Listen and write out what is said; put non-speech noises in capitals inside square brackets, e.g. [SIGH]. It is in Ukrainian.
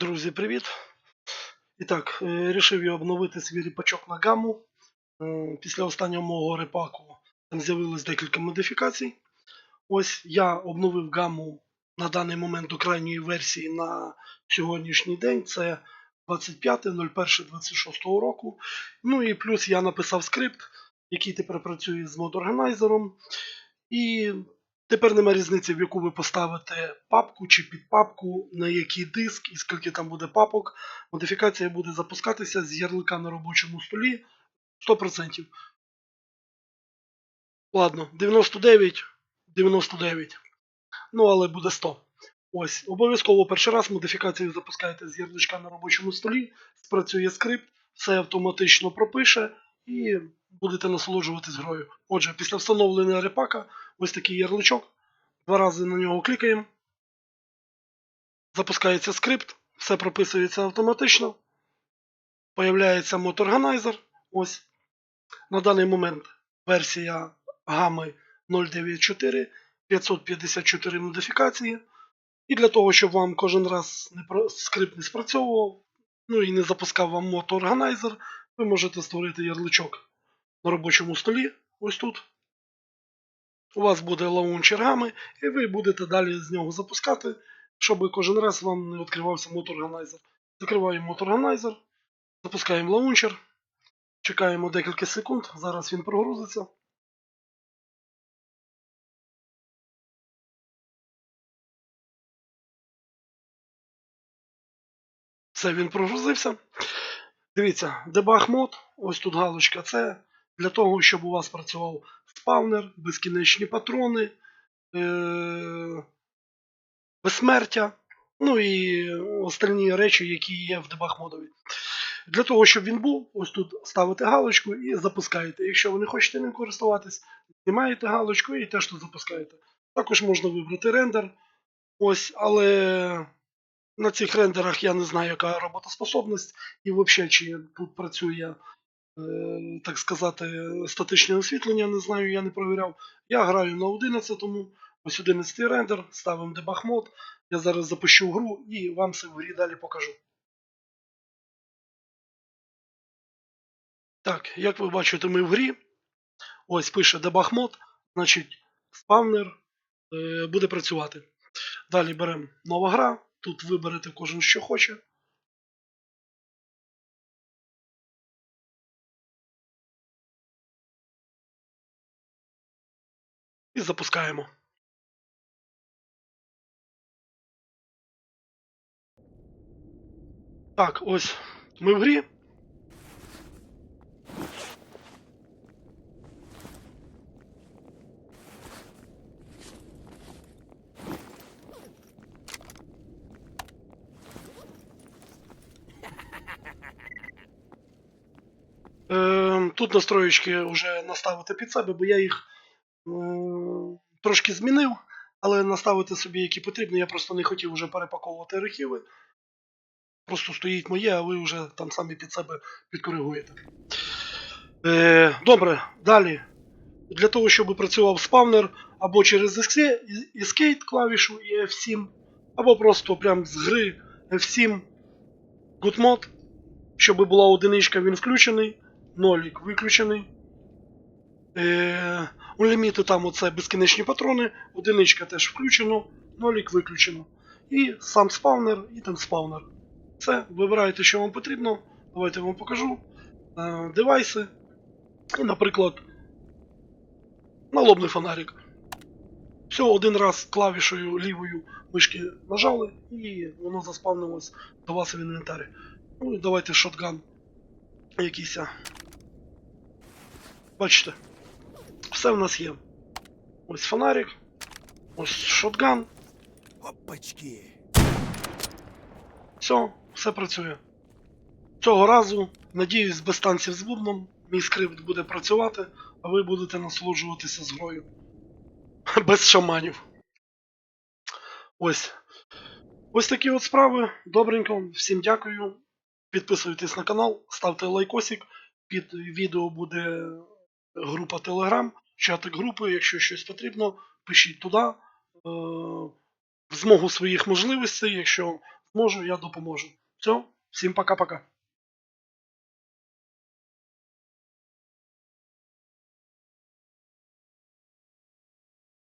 Друзі, привіт! І так, е, рішив я обновити свій ріпачок на гамму. Е, Після останнього мого репаку там з'явилось декілька модифікацій. Ось я обновив гамму на даний момент до крайньої версії на сьогоднішній день. Це 25.01.26 року. Ну і плюс я написав скрипт, який тепер працює з мод-органайзером. І Тепер нема різниці, в яку ви поставите папку чи підпапку, на який диск і скільки там буде папок. Модифікація буде запускатися з ярлика на робочому столі 100%. Ладно, 99, 99. Ну, але буде 100. Ось, обов'язково перший раз модифікацію запускаєте з ярличка на робочому столі, спрацює скрипт, все автоматично пропише і будете насолоджуватись грою. Отже, після встановлення репака ось такий ярличок. Два рази на нього клікаємо. Запускається скрипт, все прописується автоматично. Появляється моторганайзер. Ось. На даний момент версія гами 094, 554 модифікації. І для того, щоб вам кожен раз скрипт не спрацьовував, ну і не запускав вам моторганайзер, ви можете створити ярличок на робочому столі. Ось тут. У вас буде лаунчер гами, і ви будете далі з нього запускати, щоб кожен раз вам не відкривався моторганайзер. Закриваємо моторганайзер, запускаємо лаунчер, чекаємо декілька секунд, зараз він прогрузиться. Все, він прогрузився. Дивіться, дебаг мод, ось тут галочка, це для того, щоб у вас працював спавнер, безкінечні патрони, е- безсмертя, ну і остальні речі, які є в дебаг модові. Для того, щоб він був, ось тут ставите галочку і запускаєте. Якщо ви не хочете ним користуватись, знімаєте галочку і теж тут запускаєте. Також можна вибрати рендер. Ось, але на цих рендерах я не знаю, яка роботоспособність, і взагалі, чи тут працює, е, так сказати, статичне освітлення, не знаю, я не провіряв. Я граю на 11-му, ось 11 рендер, ставимо дебаг мод. Я зараз запущу гру і вам все в грі далі покажу. Так, як ви бачите, ми в грі. Ось пише debug мод, значить спавнер е, буде працювати. Далі беремо нова гра. Тут виберете кожен, що хоче. І запускаємо. Так, ось ми в грі. Е, Тут настроєчки вже наставити під себе, бо я їх е, трошки змінив, але наставити собі, які потрібні, я просто не хотів вже перепаковувати архіви. Просто стоїть моє, а ви вже там самі під себе підкоригуєте. Е, Добре, далі. Для того, щоб працював спавнер або через Escape клавішу і F7, або просто прям з гри F7 Good Mode, щоб була одиничка, він включений, нолік виключений. Е, у ліміту там оце безкінечні патрони, одиничка теж включено, нолік виключено. І сам спавнер, і там спавнер. Все, вибираєте, що вам потрібно. Давайте я вам покажу. Е, девайси. І, наприклад, налобний фонарик. Все, один раз клавішою лівою мишки нажали, і воно заспавнилось до вас в інвентарі. Ну і давайте шотган якийсь. Бачите, все в нас є. Ось фонарик, ось шотган, Опачки. все, все працює. Цього разу, надіюсь, без танців з бубном мій скрипт буде працювати, а ви будете насолоджуватися з грою. [LAUGHS] Без шаманів. Ось. Ось такі от справи. Добренько. Всім дякую. Підписуйтесь на канал, ставте лайкосик. Під відео буде група Telegram, чатик групи. Якщо щось потрібно, пишіть туди. Е, В змогу своїх можливостей, якщо зможу, я допоможу. Все, всім пока-пока.